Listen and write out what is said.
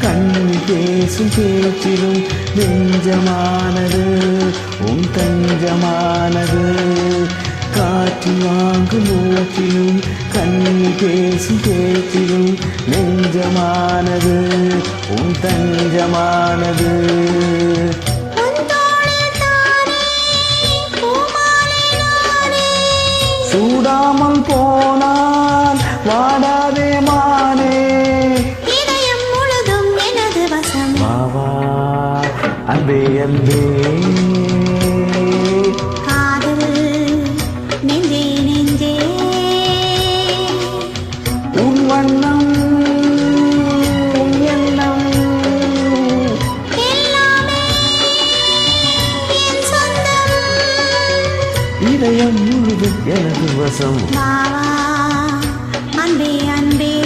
கண்ணி பேசும் பேச்சிலும் நெஞ்சமானது உன் தஞ்சமானது. காற்று வாங்கும் மூச்சிலும் கண்ணி பேசும் பேச்சிலும் நெஞ்சமானது உன் தஞ்சமானது. சூடாமல் போனால் வாடாதே மானே என் சொந்தம். இதயம் முழுதும் எனது வசம். வா அன்பே.